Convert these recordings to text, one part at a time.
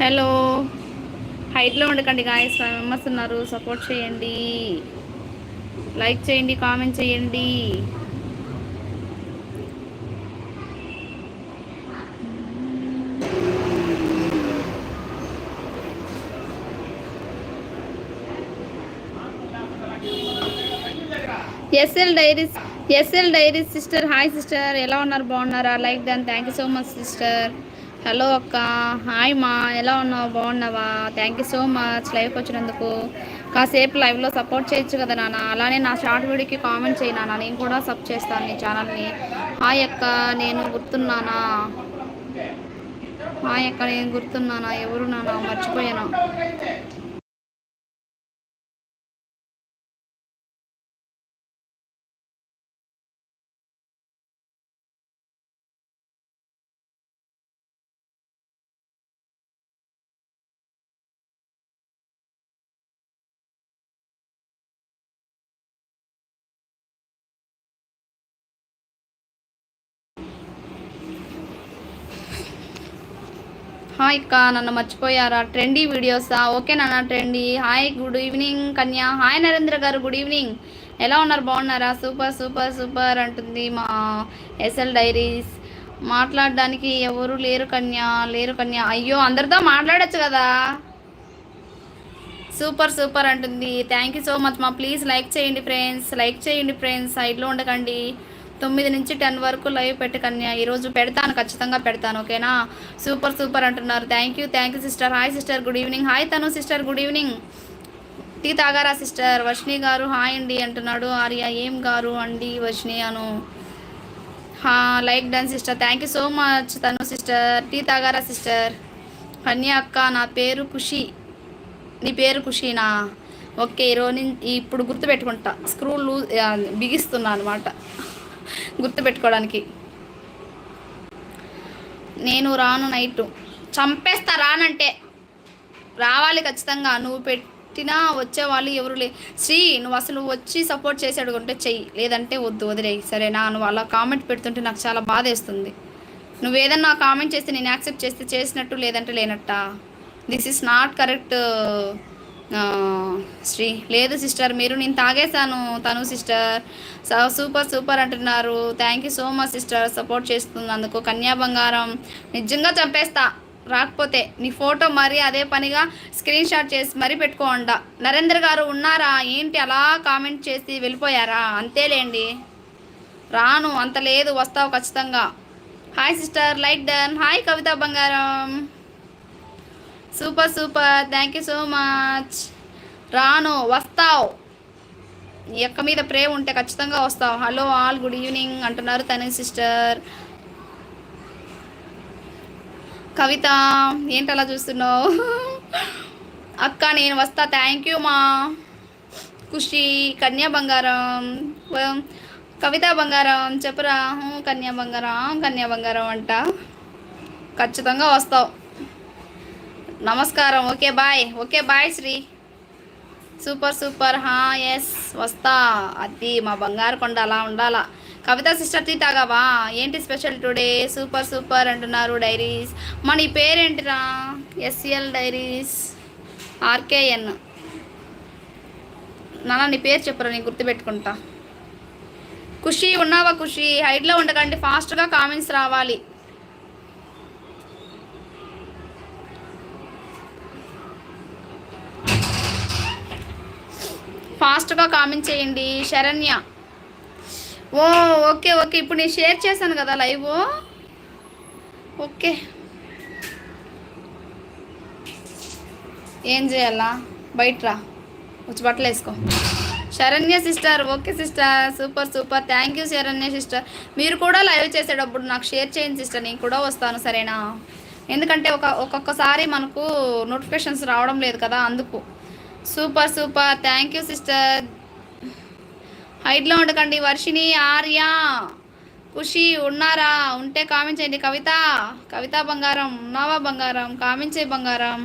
Hello. హైట్లో ఉండకండి guys five members ఉన్నారు. సపోర్ట్ చేయండి. లైక్ చేయండి కామెంట్ చేయండి. SL diaries SL diaries sister hi sister ఎలా ఉన్నారు? బాగున్నారా? Like done thank you so much sister hello అక్క. హాయ్ మా. ఎలా ఉన్నావు? బాగున్నావా? థ్యాంక్ యూ సో మచ్ లైవ్కి వచ్చినందుకు. కాసేపు లైవ్లో సపోర్ట్ చేయొచ్చు కదా నాన్న. అలానే నా షార్ట్ వీడియోకి కామెంట్ చేయి నాన్న. నేను కూడా సబ్ చేస్తాను నీ ఛానల్ని హాయ్ అక్క. నేను గుర్తున్నానా? హాయ్ అక్క. నేను గుర్తున్నానా? ఎవరు నాన్న? మర్చిపోయాను. హాయ్ అక్క నన్ను మర్చిపోయారా? ట్రెండీ వీడియోసా ఓకే నాన్న trendy hi good evening Kanya. Hi Narendra garu good evening ఎలా ఉన్నారు? బాగున్నారా? సూపర్ సూపర్ సూపర్ అంటుంది మా ఎస్ఎల్ డైరీస్ మాట్లాడడానికి ఎవరు లేరు కన్యా లేరు కన్యా. అయ్యో అందరితో మాట్లాడచ్చు కదా. సూపర్ సూపర్ అంటుంది. థ్యాంక్ యూ సో మచ్ మా ప్లీజ్ లైక్ చేయండి ఫ్రెండ్స్ లైక్ చేయండి ఫ్రెండ్స్ సైడ్లో ఉండకండి. తొమ్మిది నుంచి టెన్ వరకు లైవ్ పెట్టి కన్యా. ఈరోజు పెడతాను ఖచ్చితంగా పెడతాను ఓకేనా? సూపర్ సూపర్ అంటున్నారు. Thank you thank you sister. Hi sister. Good evening. Hi తను సిస్టర్. Good evening. టీ తాగారా సిస్టర్? వర్షిణి గారు హాయ్ అండి అంటున్నాడు. ఆర్య ఏం గారు అండి వర్షిణి అను? హా like done sister. Thank you so much తను సిస్టర్. టీ తాగారా సిస్టర్? కన్యా అక్క నా పేరు ఖుషి. నీ పేరు ఖుషీనా? ఓకే ఈరోజు ఇప్పుడు గుర్తుపెట్టుకుంటా స్క్రూ లూజ్ బిగిస్తున్నా అనమాట గుర్తుపెట్టుకోవడానికి. నేను రాను నైట్. చంపేస్తా రానంటే. రావాలి ఖచ్చితంగా. నువ్వు పెట్టినా వచ్చేవాళ్ళు ఎవరు లే శ్రీ నువ్వు అసలు వచ్చి సపోర్ట్ చేసి అడుగుంటే చెయ్యి. లేదంటే వద్దు వదిలేయి. సరేనా? నువ్వు అలా కామెంట్ పెడుతుంటే నాకు చాలా బాధ వేస్తుంది నువ్వు కామెంట్ చేస్తే నేను యాక్సెప్ట్ చేస్తే చేసినట్టు లేదంటే లేనట్టా? This is not correct Sri లేదు సిస్టర్ మీరు నేను తాగేశాను తను సిస్టర్. సూపర్ సూపర్ అంటున్నారు. Thank you so much sister support చేస్తున్నందుకు కన్యా బంగారం. నిజంగా చంపేస్తా. రాకపోతే నీ ఫోటో మరీ అదే పనిగా స్క్రీన్ షాట్ చేసి మరీ పెట్టుకోండ నరేంద్ర గారు ఉన్నారా? ఏంటి అలా కామెంట్ చేసి వెళ్ళిపోయారా? అంతేలేండి. రాను అంత లేదు వస్తావు ఖచ్చితంగా. Hi sister like done hi Kavitha బంగారం. Super super. Thank you so much రాను వస్తావు. ఎక్క మీద ప్రేమ ఉంటే ఖచ్చితంగా వస్తావు. హలో ఆల్ గుడ్ ఈవినింగ్ అంటున్నారు తన సిస్టర్ కవిత ఏంటి అలా చూస్తున్నావు? అక్క నేను వస్తా. థ్యాంక్ యూ మా. ఖుషి కన్యా బంగారం. Um, కవిత బంగారం చెప్పురా. కన్యా బంగారం కన్యా బంగారం అంట. ఖచ్చితంగా వస్తావు. నమస్కారం. Okay bye. Okay bye Sri. Super super. హా ఎస్ వస్తా. అది మా బంగారు కొండ అలా ఉండాలా. కవిత సిస్టర్ తీతాగావా ఏంటి స్పెషల్ టుడే? సూపర్ సూపర్ అంటున్నారు డైరీస్. మన ఈ పేరేంటిరా? SCL diaries. ఆర్కేఎన్. నాన్న నీ పేరు చెప్పరా? నేను గుర్తుపెట్టుకుంటా. ఖుషి ఉన్నావా ఖుషి? హైట్లో ఉండకండి. ఫాస్ట్గా కామెంట్స్ రావాలి. ఫాస్ట్గా కామెంట్ చేయండి శరణ్య. ఓ ఓకే ఓకే ఇప్పుడు నేను షేర్ చేశాను కదా లైవ్. ఓకే. ఏం చేయాలా? బయట రా. వచ్చి బట్టలు వేసుకో. Saranya sister okay sister. Super super. Thank you Saranya sister. మీరు కూడా లైవ్ చేసేటప్పుడు నాకు షేర్ చేయండి సిస్టర్. నేను కూడా వస్తాను సరేనా? ఎందుకంటే ఒక ఒక్కొక్కసారి మనకు నోటిఫికేషన్స్ రావడం లేదు కదా అందుకు. Super super. Thank you sister హైట్లో ఉండకండి వర్షిని ఆర్య ఖుషి ఉన్నారా? ఉంటే కామెంట్ చేయండి. కవిత కవిత బంగారం ఉన్నావా బంగారం కామెంట్ చేయి బంగారం.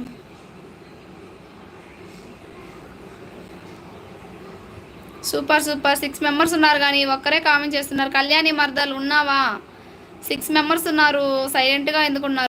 Super super. సిక్స్ మెంబర్స్ ఉన్నారు కానీ ఒక్కరే కామెంట్ చేస్తున్నారు. కళ్యాణి మర్దాలు ఉన్నావా? సిక్స్ మెంబర్స్ ఉన్నారు. సైలెంట్గా ఎందుకున్నారు